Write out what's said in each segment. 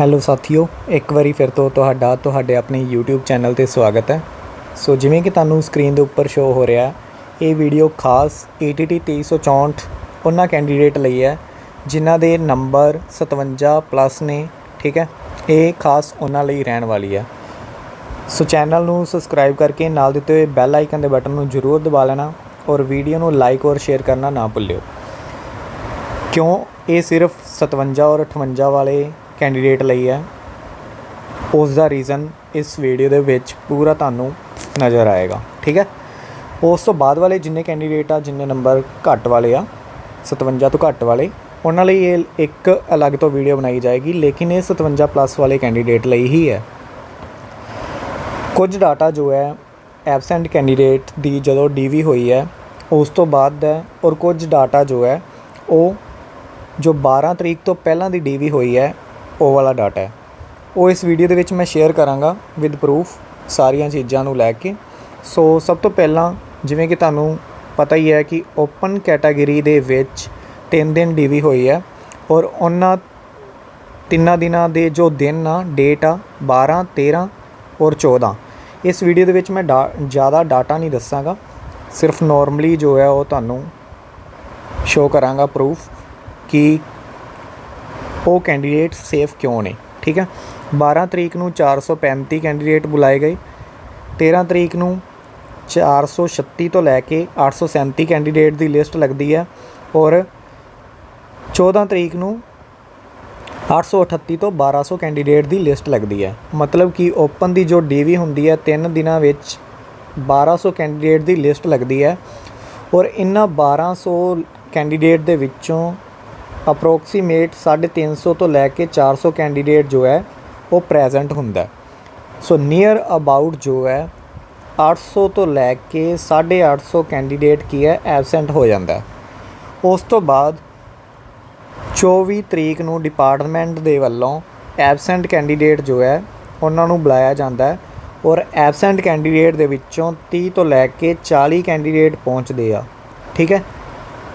Hello ਸਾਥੀਓ, ਇੱਕ ਵਾਰੀ ਫਿਰ ਤੋਂ ਤੁਹਾਡਾ, ਤੁਹਾਡੇ ਆਪਣੇ YouTube ਚੈਨਲ ਤੇ ਸਵਾਗਤ ਹੈ। ਸੋ ਜਿਵੇਂ ਕਿ ਤੁਹਾਨੂੰ ਸਕਰੀਨ ਦੇ ਉੱਪਰ ਸ਼ੋ ਹੋ ਰਿਹਾ, ਇਹ ਵੀਡੀਓ ਖਾਸ ATT 2364 ਉਹਨਾਂ ਕੈਂਡੀਡੇਟ ਲਈ ਹੈ, ਜਿਨ੍ਹਾਂ ਦੇ ਨੰਬਰ 57 ਪਲੱਸ ਨੇ, ਠੀਕ ਹੈ? ਇਹ ਖਾਸ ਉਹਨਾਂ ਲਈ ਰਹਿਣ ਵਾਲੀ ਹੈ। ਸੋ ਚੈਨਲ ਨੂੰ ਸਬਸਕ੍ਰਾਈਬ ਕਰਕੇ ਨਾਲ ਦਿੱਤੇ ਹੋਏ ਬੈਲ ਆਈਕਨ ਦੇ ਬਟਨ ਨੂੰ ਜ਼ਰੂਰ ਦਬਾ ਲੈਣਾ ਔਰ ਵੀਡੀਓ ਨੂੰ ਲਾਈਕ ਔਰ ਸ਼ੇਅਰ ਕਰਨਾ ਨਾ ਭੁੱਲਿਓ। ਕਿਉਂ? ਇਹ ਸਿਰਫ 57 ਔਰ 58 ਵਾਲੇ ਕੈਂਡੀਡੇਟ ਲਈ ਹੈ। ਉਸ ਦਾ ਰੀਜ਼ਨ ਇਸ ਵੀਡੀਓ ਦੇ ਵਿੱਚ ਪੂਰਾ ਤੁਹਾਨੂੰ ਨਜ਼ਰ ਆਏਗਾ, ਠੀਕ ਹੈ? ਉਸ ਤੋਂ ਬਾਅਦ ਵਾਲੇ ਜਿੰਨੇ ਕੈਂਡੀਡੇਟ ਆ, ਜਿੰਨੇ ਨੰਬਰ ਘੱਟ ਵਾਲੇ ਆ 57 ਤੋਂ ਘੱਟ ਵਾਲੇ, ਉਹਨਾਂ ਲਈ ਇਹ ਇੱਕ ਅਲੱਗ ਤੋਂ ਵੀਡੀਓ ਬਣਾਈ ਜਾਏਗੀ, ਲੇਕਿਨ ਇਹ 57 ਪਲੱਸ ਵਾਲੇ ਕੈਂਡੀਡੇਟ ਲਈ ਹੀ ਹੈ। ਕੁਝ ਡਾਟਾ ਜੋ ਹੈ ਐਬਸੈਂਟ ਕੈਂਡੀਡੇਟ ਦੀ ਜਦੋਂ ਡੀਵੀ ਹੋਈ ਹੈ, ਉਸ ਤੋਂ ਬਾਅਦ ਹੈ, ਔਰ ਕੁਝ ਡਾਟਾ ਜੋ ਹੈ, ਉਹ ਜੋ 12 ਤਰੀਕ ਤੋਂ ਪਹਿਲਾਂ ਦੀ ਡੀਵੀ ਹੋਈ ਹੈ ਉਹ ਵਾਲਾ ਡਾਟਾ ਹੈ। ਉਹ ਇਸ ਵੀਡੀਓ ਦੇ ਵਿੱਚ ਮੈਂ ਸ਼ੇਅਰ ਕਰਾਂਗਾ ਵਿਦ ਪ੍ਰੂਫ ਸਾਰੀਆਂ ਚੀਜ਼ਾਂ ਨੂੰ ਲੈ ਕੇ। ਸੋ ਸਭ ਤੋਂ ਪਹਿਲਾਂ ਜਿਵੇਂ ਕਿ ਤੁਹਾਨੂੰ ਪਤਾ ਹੀ ਹੈ ਕਿ ਓਪਨ ਕੈਟਾਗਰੀ ਦੇ ਵਿੱਚ 3 ਦਿਨ ਡੀਵੀ ਹੋਈ ਹੈ ਔਰ ਉਹਨਾਂ ਤਿੰਨਾਂ ਦਿਨਾਂ ਦੇ ਜੋ ਦਿਨ ਆ ਡੇਟ ਆ 12 13 ਔਰ 14 ਇਸ ਵੀਡੀਓ ਦੇ ਵਿੱਚ ਮੈਂ ਡਾ- ਜ਼ਿਆਦਾ ਡਾਟਾ ਨਹੀਂ ਦੱਸਾਂਗਾ। ਸਿਰਫ ਨਾਰਮਲੀ ਜੋ ਹੈ ਉਹ ਤੁਹਾਨੂੰ ਸ਼ੋ ਕਰਾਂਗਾ ਪ੍ਰੂਫ ਕਿ ਉਹ ਕੈਂਡੀਡੇਟ ਸੇਫ ਕਿਉਂ ਨੇ? ਠੀਕ ਹੈ? 12 ਤਰੀਕ ਨੂੰ 435 ਕੈਂਡੀਡੇਟ ਬੁਲਾਏ ਗਏ। 13 ਤਰੀਕ ਨੂੰ 436 ਤੋਂ ਲੈ ਕੇ 837 ਕੈਂਡੀਡੇਟ ਦੀ ਲਿਸਟ ਲੱਗਦੀ ਹੈ ਔਰ 14 ਤਰੀਕ ਨੂੰ 838 ਤੋਂ 1200 ਕੈਂਡੀਡੇਟ ਦੀ ਲਿਸਟ ਲੱਗਦੀ ਹੈ। ਮਤਲਬ ਕਿ ਓਪਨ ਦੀ ਜੋ ਡੀਵੀ ਹੁੰਦੀ ਹੈ 3 ਦਿਨਾਂ ਵਿੱਚ 1200 ਕੈਂਡੀਡੇਟ ਦੀ ਲਿਸਟ ਲੱਗਦੀ ਹੈ ਔਰ ਇਨ੍ਹਾਂ 1200 ਕੈਂਡੀਡੇਟ ਦੇ ਵਿੱਚੋਂ ਅਪਰੋਕਸੀਮੇਟ 350 ਤੋਂ ਲੈ ਕੇ 400 ਕੈਂਡੀਡੇਟ ਜੋ ਹੈ, ਉਹ ਪ੍ਰੈਜ਼ੈਂਟ ਹੁੰਦਾ ਸੋ ਨੀਅਰ ਅਬਾਊਟ ਜੋ ਹੈ 800 ਤੋਂ ਲੈ ਕੇ 850 ਕੈਂਡੀਡੇਟ ਕੀ ਹੈ, ਐਬਸੈਂਟ ਹੋ ਜਾਂਦਾ ਉਸ ਤੋਂ ਬਾਅਦ 24 ਤਰੀਕ ਨੂੰ ਡਿਪਾਰਟਮੈਂਟ ਦੇ ਵੱਲੋਂ ਐਬਸੈਂਟ ਕੈਂਡੀਡੇਟ ਜੋ ਹੈ, ਉਹਨਾਂ ਨੂੰ ਬੁਲਾਇਆ ਜਾਂਦਾ ਹੈ ਔਰ ਐਬਸੈਂਟ ਕੈਂਡੀਡੇਟ ਦੇ ਵਿੱਚੋਂ 30 ਤੋਂ ਲੈ ਕੇ 40 ਕੈਂਡੀਡੇਟ ਪਹੁੰਚਦੇ ਆ। ਠੀਕ ਹੈ?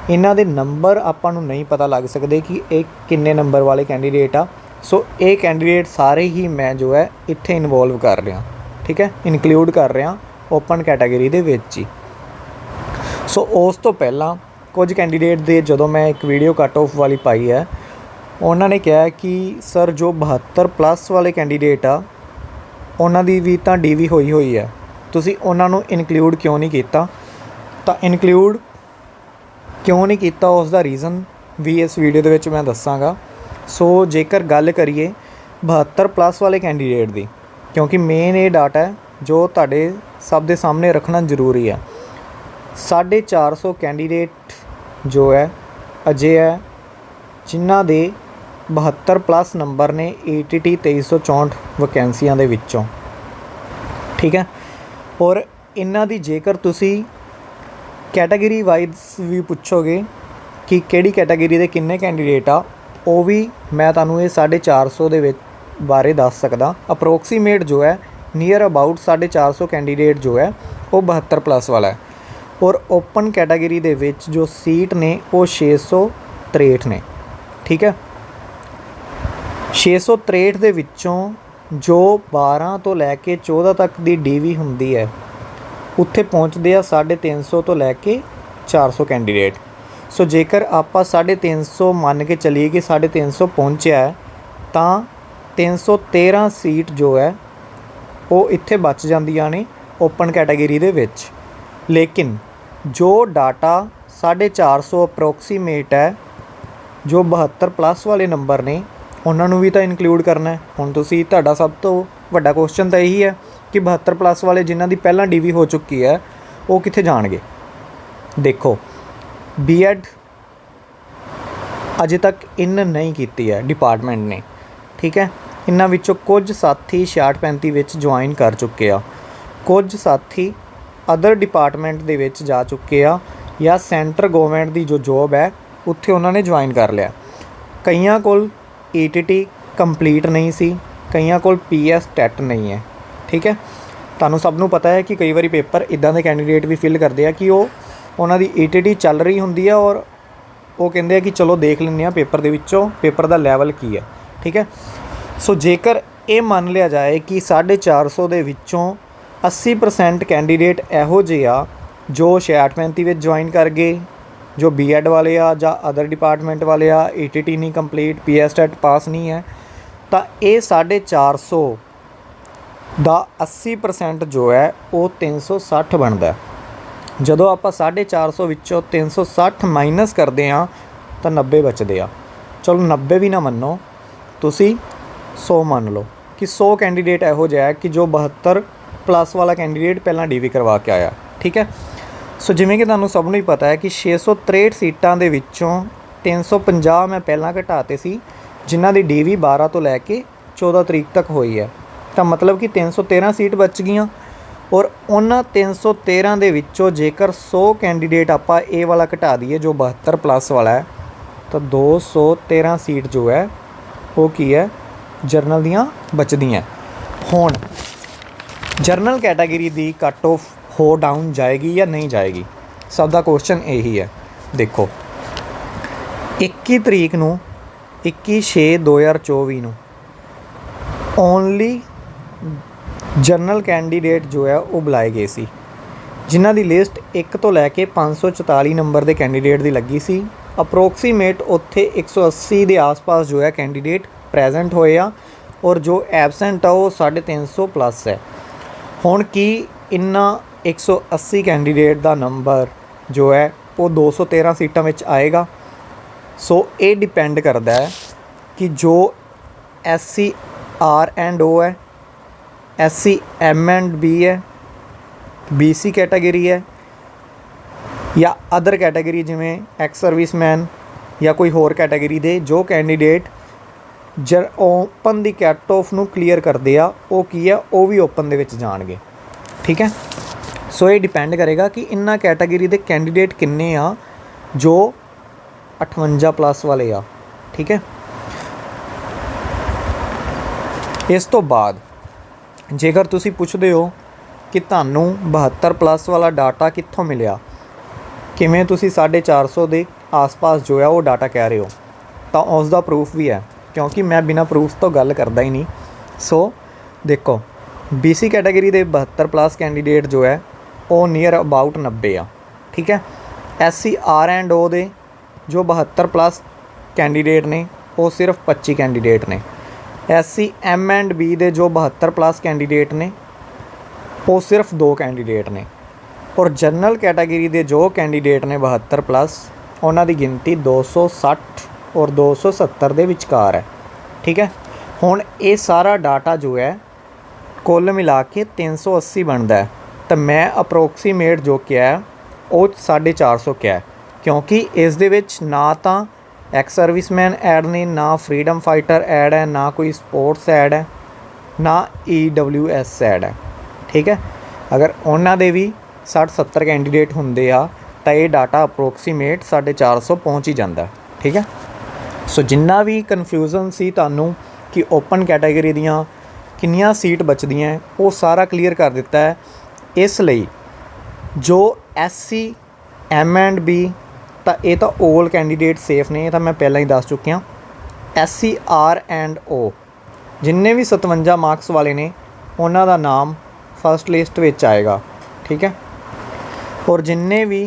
ਇਹਨਾਂ ਦੇ ਨੰਬਰ ਆਪਾਂ ਨੂੰ ਨਹੀਂ ਪਤਾ ਲੱਗ ਸਕਦੇ ਕਿ ਇਹ ਕਿੰਨੇ ਨੰਬਰ ਵਾਲੇ ਕੈਂਡੀਡੇਟ ਆ। ਸੋ ਇਹ ਕੈਂਡੀਡੇਟ ਸਾਰੇ ਹੀ ਮੈਂ ਜੋ ਹੈ ਇੱਥੇ ਇਨਵੋਲਵ ਕਰ ਰਿਹਾ। ਠੀਕ ਹੈ? ਇਨਕਲੂਡ ਕਰ ਰਿਹਾ ਓਪਨ ਕੈਟਾਗਰੀ ਦੇ ਵਿੱਚ ਹੀ। ਸੋ ਉਸ ਤੋਂ ਪਹਿਲਾਂ ਕੁਝ ਕੈਂਡੀਡੇਟ ਦੇ ਜਦੋਂ ਮੈਂ ਇੱਕ ਵੀਡੀਓ ਕੱਟ ਆਫ ਵਾਲੀ ਪਾਈ ਹੈ, ਉਹਨਾਂ ਨੇ ਕਿਹਾ ਕਿ ਸਰ ਜੋ 72 ਪਲੱਸ ਵਾਲੇ ਕੈਂਡੀਡੇਟ ਆ, ਉਹਨਾਂ ਦੀ ਵੀ ਤਾਂ ਡੀਵੀ ਹੋਈ ਹੋਈ ਹੈ। ਤੁਸੀਂ ਉਹਨਾਂ ਨੂੰ ਇਨਕਲੂਡ ਕਿਉਂ ਨਹੀਂ ਕੀਤਾ? ਤਾਂ ਇਨਕਲੂਡ ਕਿਉਂ ਨਹੀਂ ਕੀਤਾ ਉਸ ਦਾ ਰੀਜ਼ਨ ਵੀ ਇਸ ਵੀਡੀਓ ਦੇ ਵਿੱਚ ਮੈਂ ਦੱਸਾਂਗਾ। ਸੋ ਜੇਕਰ ਗੱਲ ਕਰੀਏ 72 ਪਲੱਸ ਵਾਲੇ ਕੈਂਡੀਡੇਟ ਦੀ, ਕਿਉਂਕਿ ਮੇਨ ਇਹ ਡਾਟਾ ਹੈ ਜੋ ਤੁਹਾਡੇ ਸਭ ਦੇ ਸਾਹਮਣੇ ਰੱਖਣਾ ਜ਼ਰੂਰੀ ਹੈ। 450 ਕੈਂਡੀਡੇਟ ਜੋ ਹੈ, ਅਜੇ ਹੈ, ਜਿਨ੍ਹਾਂ ਦੇ 72 ਪਲੱਸ ਨੰਬਰ ਨੇ ATT 2364 ਵੈਕੈਂਸੀਆਂ ਦੇ ਵਿੱਚੋਂ। ਠੀਕ ਹੈ? ਔਰ ਇਹਨਾਂ ਦੀ ਜੇਕਰ ਤੁਸੀਂ ਕੈਟਾਗਰੀ ਵਾਈਜ਼ ਵੀ ਪੁੱਛੋਗੇ ਕਿ ਕਿਹੜੀ ਕੈਟਾਗਰੀ ਦੇ ਕਿੰਨੇ ਕੈਂਡੀਡੇਟ ਆ, ਉਹ ਵੀ ਮੈਂ ਤੁਹਾਨੂੰ ਇਹ 450 ਦੇ ਵਿੱਚ ਬਾਰੇ ਦੱਸ ਸਕਦਾ। ਅਪਰੋਕਸੀਮੇਟ ਜੋ ਹੈ ਨੀਅਰ ਅਬਾਊਟ 450 ਕੈਂਡੀਡੇਟ ਜੋ ਹੈ, ਉਹ 72 ਪਲੱਸ ਵਾਲਾ ਹੈ। ਔਰ ਓਪਨ ਕੈਟਾਗਰੀ ਦੇ ਵਿੱਚ ਜੋ ਸੀਟ ਨੇ, ਉਹ 663 ਨੇ। ਠੀਕ ਹੈ? 663 ਦੇ ਵਿੱਚੋਂ ਜੋ 12 ਤੋਂ ਲੈ ਕੇ 14 ਤੱਕ ਦੀ ਡੀਵੀ ਹੁੰਦੀ ਹੈ ਉੱਥੇ ਪਹੁੰਚਦੇ ਆ 350 ਤੋਂ ਲੈ ਕੇ 400 ਕੈਂਡੀਡੇਟ। ਸੋ ਜੇਕਰ ਆਪਾਂ 350 ਮੰਨ ਕੇ ਚੱਲੀਏ ਕਿ 350 ਪਹੁੰਚਿਆ ਹੈ, ਤਾਂ 313 ਸੀਟ ਜੋ ਹੈ, ਉਹ ਇੱਥੇ ਬਚ ਜਾਂਦੀਆਂ ਨੇ ਓਪਨ ਕੈਟਾਗਰੀ ਦੇ ਵਿੱਚ। ਲੇਕਿਨ ਜੋ ਡਾਟਾ 450 ਅਪਰੋਕਸੀਮੇਟ ਹੈ, ਜੋ 72 ਪਲੱਸ ਵਾਲੇ ਨੰਬਰ ਨੇ, ਉਹਨਾਂ ਨੂੰ ਵੀ ਤਾਂ ਇਨਕਲੂਡ ਕਰਨਾ ਹੈ। ਹੁਣ ਤੁਸੀਂ, ਤੁਹਾਡਾ ਸਭ ਤੋਂ ਵੱਡਾ ਕੁਐਸਚਨ ਤਾਂ ਇਹੀ ਹੈ ਕਿ 72 ਪਲੱਸ ਵਾਲੇ ਜਿਨ੍ਹਾਂ ਦੀ ਪਹਿਲਾਂ ਡੀਵੀ ਹੋ ਚੁੱਕੀ ਹੈ, ਉਹ ਕਿੱਥੇ ਜਾਣਗੇ? ਦੇਖੋ ਬੀਐਡ ਅਜੇ ਤੱਕ ਇਨ ਨਹੀਂ ਕੀਤੀ ਹੈ ਡਿਪਾਰਟਮੈਂਟ ਨੇ। ਠੀਕ ਹੈ? ਇਹਨਾਂ ਵਿੱਚੋਂ ਕੁਝ ਸਾਥੀ 6635 ਵਿੱਚ ਜੁਆਇਨ ਕਰ ਚੁੱਕੇ ਆ। ਕੁਝ ਸਾਥੀ ਅਦਰ ਡਿਪਾਰਟਮੈਂਟ ਦੇ ਵਿੱਚ ਜਾ ਚੁੱਕੇ ਆ ਜਾਂ ਸੈਂਟਰ ਗਵਰਨਮੈਂਟ ਦੀ ਜੋ ਜੋਬ ਹੈ, ਉੱਥੇ ਉਹਨਾਂ ਨੇ ਜੁਆਇਨ ਕਰ ਲਿਆ। ਕਈਆਂ ਕੋਲ ETT ਕੰਪਲੀਟ ਨਹੀਂ ਸੀ, ਕਈਆਂ ਕੋਲ PS ਟੈਟ ਨਹੀਂ ਹੈ। ਠੀਕ ਹੈ? ਤੁਹਾਨੂੰ ਸਭ ਨੂੰ ਪਤਾ ਹੈ ਕਿ ਕਈ ਵਾਰੀ ਪੇਪਰ ਇਦਾਂ ਦੇ ਕੈਂਡੀਡੇਟ ਵੀ ਫਿਲ ਕਰਦੇ ਆ ਕਿ ਉਹ ਉਹਨਾਂ ਦੀ ETT ਚੱਲ ਰਹੀ ਹੁੰਦੀ ਆ ਔਰ ਉਹ ਕਹਿੰਦੇ ਆ ਕਿ ਚਲੋ ਦੇਖ ਲੈਂਦੇ ਆ ਪੇਪਰ ਦੇ ਵਿੱਚੋਂ ਪੇਪਰ ਦਾ ਲੈਵਲ ਕੀ ਹੈ। ਠੀਕ ਹੈ? ਸੋ ਜੇਕਰ ਇਹ ਮੰਨ ਲਿਆ ਜਾਏ ਕਿ 450 ਦੇ ਵਿੱਚੋਂ 80% ਕੈਂਡੀਡੇਟ ਇਹੋ ਜਿਹੇ ਆ ਜੋ 6635 ਵਿੱਚ ਜੁਆਇਨ ਕਰ ਗਏ, ਜੋ ਬੀਐਡ ਵਾਲੇ ਆ ਜਾਂ ਅਦਰ ਡਿਪਾਰਟਮੈਂਟ ਵਾਲੇ ਆ ਈਟੀਟੀ ਨਹੀਂ ਕੰਪਲੀਟ ਪੀਐਸਟੈਟ ਪਾਸ ਨਹੀਂ ਹੈ, ਤਾਂ ਇਹ 450 ਦਾ 80% ਜੋ ਹੈ, ਉਹ 360 ਬਣਦਾ ਜਦੋਂ ਆਪਾਂ 450 ਵਿੱਚੋਂ 360 ਮਾਈਨਸ ਕਰਦੇ ਆ ਤਾਂ 90 ਬਚਦੇ ਆ। ਚਲੋ 90 ਵੀ ਨਾ ਮੰਨੋ, ਤੁਸੀਂ 100 ਮੰਨ ਲਓ ਕਿ 100 ਕੈਂਡੀਡੇਟ ਇਹੋ ਜਿਹਾ ਹੈ ਕਿ ਜੋ 72 ਪਲੱਸ ਵਾਲਾ ਕੈਂਡੀਡੇਟ ਪਹਿਲਾਂ ਡੀਵੀ ਕਰਵਾ ਕੇ ਆਇਆ, ਠੀਕ ਹੈ? ਸੋ ਜਿਵੇਂ ਕਿ ਤੁਹਾਨੂੰ ਸਭ ਨੂੰ ਹੀ ਪਤਾ ਹੈ ਕਿ 663 ਸੀਟਾਂ ਦੇ ਵਿੱਚੋਂ 350 ਮੈਂ ਪਹਿਲਾਂ ਘਟਾਤੇ ਸੀ, ਜਿਨ੍ਹਾਂ ਦੀ ਡੀਵੀ 12 ਤੋਂ ਲੈ ਕੇ 14 ਤਰੀਕ ਤੱਕ ਹੋਈ ਹੈ। ਤਾਂ ਮਤਲਬ ਕਿ 313 ਸੀਟ ਬਚ ਗਈਆਂ ਔਰ ਉਹਨਾਂ 313 ਦੇ ਵਿੱਚੋਂ ਜੇਕਰ 100 ਕੈਂਡੀਡੇਟ ਆਪਾਂ ਇਹ ਵਾਲਾ ਘਟਾ ਦਈਏ ਜੋ 72 ਪਲੱਸ ਵਾਲਾ ਹੈ, ਤਾਂ 213 ਸੀਟ ਜੋ ਹੈ, ਉਹ ਕੀ ਹੈ? ਜਰਨਲ ਦੀਆਂ ਬਚਦੀਆਂ ਹੁਣ ਜਰਨਲ ਕੈਟਾਗਰੀ ਦੀ ਕੱਟ ਆਫ ਹੋ ਡਾਊਨ ਜਾਏਗੀ ਜਾਂ ਨਹੀਂ ਜਾਏਗੀ? ਸਭ ਦਾ ਕੁਐਸਚਨ ਇਹੀ ਹੈ। ਦੇਖੋ 21 ਤਰੀਕ ਨੂੰ 21/6/2024 ਨੂੰ ਓਨਲੀ ਜਨਰਲ ਕੈਂਡੀਡੇਟ ਜੋ ਹੈ ਉਹ ਬੁਲਾਏ ਗਏ ਸੀ, ਜਿਨ੍ਹਾਂ ਦੀ ਲਿਸਟ 1 ਤੋਂ ਲੈ ਕੇ 544 ਨੰਬਰ ਦੇ ਕੈਂਡੀਡੇਟ ਦੀ ਲੱਗੀ ਸੀ। ਅਪਰੋਕਸੀਮੇਟ ਉੱਥੇ 180 ਦੇ ਆਸ-ਪਾਸ ਜੋ ਹੈ ਕੈਂਡੀਡੇਟ ਪ੍ਰੈਜ਼ੈਂਟ ਹੋਏ ਆ ਔਰ ਜੋ ਐਬਸੈਂਟ ਆ ਉਹ 350 ਪਲੱਸ ਹੈ। ਹੁਣ ਕੀ ਇੰਨਾ 180 ਕੈਂਡੀਡੇਟ ਦਾ ਨੰਬਰ ਜੋ ਹੈ ਉਹ 213 ਸੀਟਾਂ ਵਿੱਚ ਆਏਗਾ? ਸੋ ਇਹ ਡਿਪੈਂਡ ਕਰਦਾ ਹੈ ਕਿ ਜੋ ਐਸਸੀ ਆਰ ਐਂਡ ਓ ਹੈ ਐਸਸੀ ਐਮ ਐਂਡ ਬੀ ਹੈ ਬੀਸੀ ਕੈਟਾਗਰੀ ਹੈ, ਜਾਂ ਅਦਰ ਕੈਟਾਗਰੀ ਜਿਵੇਂ ਐਕਸ ਸਰਵਿਸਮੈਨ ਜਾਂ ਕੋਈ ਹੋਰ ਕੈਟਾਗਰੀ ਦੇ ਜੋ ਕੈਂਡੀਡੇਟ ਜਰ ਓਪਨ ਦੀ ਕੱਟ ਆਫ ਨੂੰ ਕਲੀਅਰ ਕਰਦੇ ਆ, ਉਹ ਕੀ ਆ, ਉਹ ਵੀ ਓਪਨ ਦੇ ਵਿੱਚ ਜਾਣਗੇ। ਠੀਕ ਹੈ? ਸੋ ਇਹ ਡਿਪੈਂਡ ਕਰੇਗਾ ਕਿ ਇਨ੍ਹਾਂ ਕੈਟਾਗਰੀ ਦੇ ਕੈਂਡੀਡੇਟ ਕਿੰਨੇ ਆ, ਜੋ 58 ਪਲੱਸ ਵਾਲੇ ਆ। ਠੀਕ ਹੈ? ਇਸ ਤੋਂ ਬਾਅਦ ਜੇਕਰ ਤੁਸੀਂ ਪੁੱਛਦੇ ਹੋ ਕਿ ਤੁਹਾਨੂੰ 72 ਪਲੱਸ ਵਾਲਾ ਡਾਟਾ ਕਿੱਥੋਂ ਮਿਲਿਆ, ਕਿਵੇਂ ਤੁਸੀਂ 450 ਦੇ ਆਸ-ਪਾਸ ਜੋ ਹੈ ਉਹ ਡਾਟਾ ਕਹਿ ਰਹੇ ਹੋ, ਤਾਂ ਉਸ ਦਾ ਪ੍ਰੂਫ ਵੀ ਹੈ, ਕਿਉਂਕਿ ਮੈਂ ਬਿਨਾ ਪ੍ਰੂਫ ਤੋਂ ਗੱਲ ਕਰਦਾ ਹੀ ਨਹੀਂ। ਸੋ ਦੇਖੋ BC ਕੈਟਾਗਰੀ ਦੇ 72 ਪਲੱਸ ਕੈਂਡੀਡੇਟ ਜੋ ਹੈ, ਉਹ ਨੀਅਰ ਅਬਾਊਟ 90 ਆ, ਠੀਕ ਹੈ? SC R ਐਂਡ O ਦੇ ਜੋ 72 ਪਲੱਸ ਕੈਂਡੀਡੇਟ ਨੇ, ਉਹ ਸਿਰਫ 25 ਕੈਂਡੀਡੇਟ ਨੇ। SC M ਐਂਡ ਬੀ ਦੇ ਜੋ 72 ਪਲੱਸ ਕੈਂਡੀਡੇਟ ਨੇ ਉਹ ਸਿਰਫ ਦੋ ਕੈਂਡੀਡੇਟ ਨੇ। ਔਰ ਜਨਰਲ ਕੈਟਾਗਰੀ ਦੇ ਜੋ ਕੈਂਡੀਡੇਟ ਨੇ 72 ਪਲੱਸ ਉਹਨਾਂ ਦੀ ਗਿਣਤੀ 260 ਔਰ 270 ਦੇ ਵਿਚਕਾਰ ਹੈ। ਠੀਕ ਹੈ? ਹੁਣ ਇਹ ਸਾਰਾ ਡਾਟਾ ਜੋ ਹੈ ਕੁੱਲ ਮਿਲਾ ਕੇ 380 ਬਣਦਾ ਹੈ। ਤਾਂ ਮੈਂ ਅਪਰੋਕਸੀਮੇਟ ਜੋ ਕਿਹਾ ਹੈ, ਉਹ 450 ਕਿਹਾ ਹੈ, ਕਿਉਂਕਿ ਇਸ ਦੇ ਵਿੱਚ ਨਾ ਤਾਂ ਐਕਸ ਸਰਵਿਸਮੈਨ ਐਡ ਨੇ ਨਾ ਫਰੀडम ਫਾਈਟਰ ਐਡ ਹੈ, ਨਾ ਕੋਈ ਸਪੋਰਟਸ ਐਡ ਹੈ, ਨਾ EWS ਐਡ ਹੈ। ਠੀਕ ਹੈ? ਅਗਰ ਉਹਨਾਂ ਦੇ ਵੀ 60 70 ਕੈਂਡੀਡੇਟ ਹੁੰਦੇ ਆ, ਤਾਂ ਇਹ ਡਾਟਾ ਅਪਰੋਕਸੀਮੇਟ 450 ਪਹੁੰਚ ਹੀ ਜਾਂਦਾ ਠੀਕ ਹੈ? ਸੋ ਜਿੰਨਾ ਵੀ ਕਨਫਿਊਜ਼ਨ ਸੀ ਤੁਹਾਨੂੰ ਕਿ ਓਪਨ ਕੈਟਾਗਰੀ ਦੀਆਂ ਕਿੰਨੀਆਂ ਸੀਟ ਬਚਦੀਆਂ ਉਹ ਸਾਰਾ ਕਲੀਅਰ ਕਰ ਦਿੱਤਾ ਹੈ। ਇਸ ਲਈ ਜੋ ਐਸਸੀ ਐਮ ਐਂਡ ਬੀ ਤਾਂ ਇਹ ਤਾਂ 올 ਕੈਂਡੀਡੇਟ ਸੇਫ ਨੇ, ਇਹ ਤਾਂ ਮੈਂ ਪਹਿਲਾਂ ਹੀ ਦੱਸ ਚੁੱਕਿਆ ਐਸਸੀ ਆਰ ਐਂਡ ਓ ਜਿੰਨੇ ਵੀ 57 ਮਾਰਕਸ ਵਾਲੇ ਨੇ, ਉਹਨਾਂ ਦਾ ਨਾਮ ਫਸਟ ਲਿਸਟ ਵਿੱਚ ਆਏਗਾ, ਠੀਕ ਹੈ? ਔਰ ਜਿੰਨੇ ਵੀ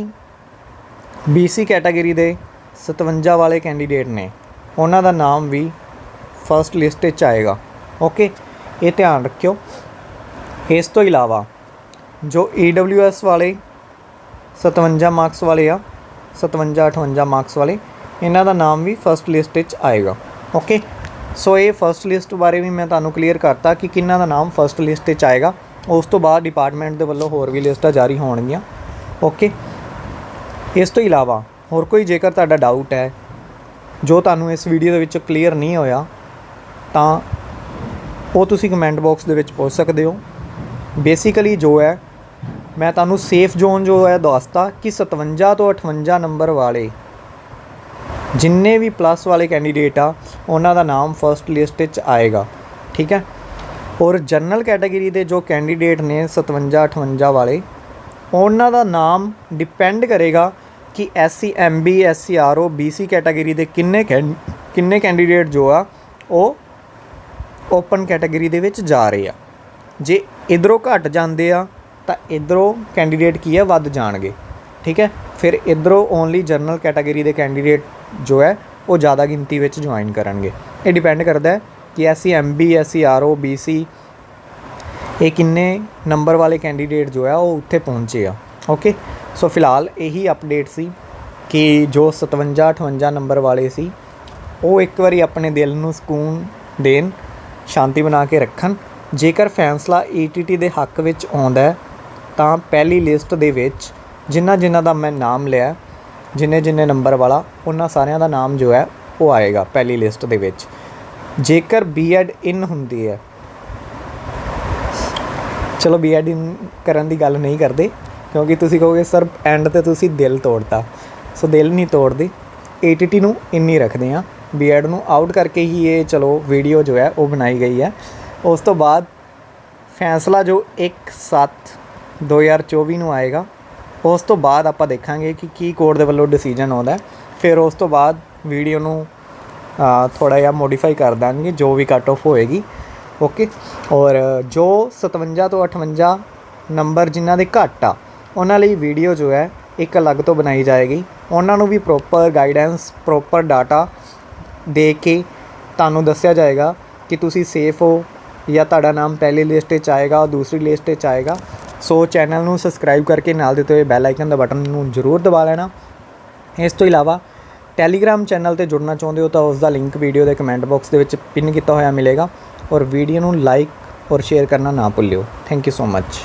BC ਕੈਟਾਗਰੀ ਦੇ 57 ਵਾਲੇ ਕੈਂਡੀਡੇਟ ਨੇ, ਉਹਨਾਂ ਦਾ ਨਾਮ ਵੀ ਫਸਟ ਲਿਸਟ ਵਿੱਚ ਆਏਗਾ ਓਕੇ ਇਹ ਧਿਆਨ ਰੱਖਿਓ। ਇਸ ਤੋਂ ਇਲਾਵਾ ਜੋ EWS ਵਾਲੇ 57 ਮਾਰਕਸ ਵਾਲੇ ਆ 57 58 ਮਾਰਕਸ ਵਾਲੇ। ਇਹਨਾਂ ਦਾ ਨਾਮ ਵੀ ਫਸਟ ਲਿਸਟ ਵਿੱਚ ਆਏਗਾ। ਓਕੇ ਸੋ ਇਹ ਫਸਟ ਲਿਸਟ ਬਾਰੇ ਵੀ ਮੈਂ ਤੁਹਾਨੂੰ ਕਲੀਅਰ ਕਰਤਾ ਕਿ ਕਿੰਨਾ ਦਾ ਨਾਮ ਫਸਟ ਲਿਸਟ ਵਿੱਚ ਆਏਗਾ। ਉਸ ਤੋਂ ਬਾਅਦ ਡਿਪਾਰਟਮੈਂਟ ਦੇ ਵੱਲੋਂ ਹੋਰ ਵੀ ਲਿਸਟਾਂ ਜਾਰੀ ਹੋਣਗੀਆਂ। ਓਕੇ ਇਸ ਤੋਂ ਇਲਾਵਾ, ਹੋਰ ਕੋਈ ਜੇਕਰ ਤੁਹਾਡਾ ਡਾਊਟ ਹੈ, ਜੋ ਤੁਹਾਨੂੰ ਇਸ ਵੀਡੀਓ ਦੇ ਵਿੱਚ ਕਲੀਅਰ ਨਹੀਂ ਹੋਇਆ, ਤਾਂ ਉਹ ਤੁਸੀਂ ਕਮੈਂਟ ਬਾਕਸ ਦੇ ਵਿੱਚ ਪੁੱਛ ਸਕਦੇ ਹੋ। ਬੇਸਿਕਲੀ ਜੋ ਹੈ ਮੈਂ ਤੁਹਾਨੂੰ ਸੇਫ ਜ਼ੋਨ ਜੋ ਹੈ ਦੱਸਤਾ ਕਿ 57 ਤੋਂ 58 ਨੰਬਰ ਵਾਲੇ ਜਿੰਨੇ ਵੀ ਪਲੱਸ ਵਾਲੇ ਕੈਂਡੀਡੇਟ ਆ, ਉਹਨਾਂ ਦਾ ਨਾਮ ਫਰਸਟ ਲਿਸਟ ਵਿੱਚ ਆਏਗਾ, ਠੀਕ ਹੈ? ਔਰ ਜਨਰਲ ਕੈਟਾਗਰੀ ਦੇ ਜੋ ਕੈਂਡੀਡੇਟ ਨੇ 57 58 ਵਾਲੇ, ਉਹਨਾਂ ਦਾ ਨਾਮ ਡਿਪੈਂਡ ਕਰੇਗਾ ਕਿ SC MB SCRO BC category ਦੇ ਕਿੰਨੇ ਕੈਂ- ਕਿੰਨੇ ਕੈਂਡੀਡੇਟ ਜੋ ਆ, ਉਹ ਓਪਨ ਕੈਟਾਗਰੀ ਦੇ ਵਿੱਚ ਜਾ ਰਹੇ ਆ। ਜੇ ਇਧਰੋਂ ਘਟ ਜਾਂਦੇ ਆ ਤਾਂ ਇਧਰੋਂ ਕੈਂਡੀਡੇਟ ਕੀ ਹੈ? ਵੱਧ ਜਾਣਗੇ। ਠੀਕ ਹੈ? ਫਿਰ ਇਧਰੋਂ ਓਨਲੀ ਜਨਰਲ ਕੈਟਾਗਰੀ ਦੇ ਕੈਂਡੀਡੇਟ ਜੋ ਹੈ, ਉਹ ਜ਼ਿਆਦਾ ਗਿਣਤੀ ਵਿੱਚ ਜੁਆਇਨ ਕਰਨਗੇ। ਇਹ ਡਿਪੈਂਡ ਕਰਦਾ ਹੈ ਕਿ SC MB, SC, RO, BC, ਇਹ ਕਿੰਨੇ ਨੰਬਰ ਵਾਲੇ ਕੈਂਡੀਡੇਟ ਜੋ ਹੈ, ਉਹ ਉੱਥੇ ਪਹੁੰਚੇ ਆ। ਓਕੇ ਸੋ ਫਿਲਹਾਲ ਇਹੀ ਅਪਡੇਟ ਸੀ ਕਿ ਜੋ 57 58 ਨੰਬਰ ਵਾਲੇ ਸੀ, ਉਹ ਇੱਕ ਵਾਰੀ ਆਪਣੇ ਦਿਲ ਨੂੰ ਸਕੂਨ ਦੇਣ, ਸ਼ਾਂਤੀ ਬਣਾ ਕੇ ਰੱਖਣ। ਜੇਕਰ ਫੈਸਲਾ ਈਟੀਟੀ ਦੇ ਹੱਕ ਵਿੱਚ ਆਉਂਦਾ ਹੈ ਤਾਂ ਪਹਿਲੀ ਲਿਸਟ ਦੇ ਵਿੱਚ ਜਿਨ੍ਹਾਂ ਜਿਨ੍ਹਾਂ ਦਾ ਮੈਂ ਨਾਮ ਲਿਆ, ਜਿੰਨੇ ਜਿੰਨੇ ਨੰਬਰ ਵਾਲਾ, ਉਹਨਾਂ ਸਾਰਿਆਂ ਦਾ ਨਾਮ ਜੋ ਹੈ ਉਹ ਆਏਗਾ ਪਹਿਲੀ ਲਿਸਟ ਦੇ ਵਿੱਚ। ਜੇਕਰ ਬੀਐਡ ਇਨ ਹੁੰਦੀ ਹੈ। ਚਲੋ ਬੀਐਡ ਇਨ ਕਰਨ ਦੀ ਗੱਲ ਨਹੀਂ ਕਰਦੇ, ਕਿਉਂਕਿ ਤੁਸੀਂ ਕਹੋਗੇ, ਸਰ ਐਂਡ ਤੇ ਤੁਸੀਂ ਦਿਲ ਤੋੜਤਾ। ਸੋ ਦਿਲ ਨਹੀਂ ਤੋੜਦੇ। ਏਟੀਟੀ ਨੂੰ ਇੰਨੀ ਰੱਖਦੇ ਆ ਬੀਐਡ ਨੂੰ ਆਊਟ ਕਰਕੇ ਹੀ ਇਹ ਚਲੋ ਵੀਡੀਓ ਜੋ ਹੈ ਉਹ ਬਣਾਈ ਗਈ ਹੈ। ਉਸ ਤੋਂ ਬਾਅਦ ਫੈਸਲਾ ਜੋ 1/7 2024 ਨੂੰ ਆਏਗਾ। ਉਸ ਤੋਂ ਬਾਅਦ ਆਪਾਂ ਦੇਖਾਂਗੇ ਕਿ ਕੀ ਕੋਰਟ ਦੇ ਵੱਲੋਂ ਡਿਸੀਜਨ ਆਉਂਦਾ ਫਿਰ ਉਸ ਤੋਂ ਬਾਅਦ ਵੀਡੀਓ ਨੂੰ ਥੋੜਾ ਜਿਹਾ ਮੋਡੀਫਾਈ ਕਰ ਦਾਂਗੇ, ਜੋ ਵੀ ਕੱਟ ਆਫ ਹੋਏਗੀ। ਓਕੇ ਔਰ ਜੋ 57 ਤੋਂ 58 ਨੰਬਰ ਜਿਨ੍ਹਾਂ ਦੇ ਘੱਟ ਆ, ਉਹਨਾਂ ਲਈ ਵੀਡੀਓ ਜੋ ਹੈ, ਇੱਕ ਅਲੱਗ ਤੋਂ ਬਣਾਈ ਜਾਏਗੀ। ਉਹਨਾਂ ਨੂੰ ਵੀ ਪ੍ਰੋਪਰ ਗਾਈਡੈਂਸ ਪ੍ਰੋਪਰ ਡਾਟਾ ਦੇ ਕੇ ਤੁਹਾਨੂੰ ਦੱਸਿਆ ਜਾਏਗਾ ਕਿ ਤੁਸੀਂ ਸੇਫ ਹੋ ਜਾਂ ਤੁਹਾਡਾ ਨਾਮ ਪਹਿਲੀ ਲਿਸਟ 'ਚ ਆਏਗਾ ਦੂਸਰੀ ਲਿਸਟ 'ਚ ਆਏਗਾ। ਸੋ ਚੈਨਲ ਨੂੰ ਸਬਸਕ੍ਰਾਈਬ ਕਰਕੇ ਨਾਲ ਦਿੱਤੇ ਹੋਏ ਬੈਲ ਆਈਕਨ ਦਾ ਬਟਨ ਨੂੰ ਜ਼ਰੂਰ ਦਬਾ ਲੈਣਾ। ਇਸ ਤੋਂ ਇਲਾਵਾ ਟੈਲੀਗ੍ਰਾਮ ਚੈਨਲ ਤੇ ਜੁੜਨਾ ਚਾਹੁੰਦੇ ਹੋ ਤਾਂ ਉਸ ਦਾ ਲਿੰਕ ਵੀਡੀਓ ਦੇ ਕਮੈਂਟ ਬਾਕਸ ਦੇ ਵਿੱਚ ਪਿਨ ਕੀਤਾ ਹੋਇਆ ਮਿਲੇਗਾ ਔਰ ਵੀਡੀਓ ਨੂੰ ਲਾਈਕ ਔਰ ਸ਼ੇਅਰ ਕਰਨਾ ਨਾ ਭੁੱਲਿਓ। Thank you so much.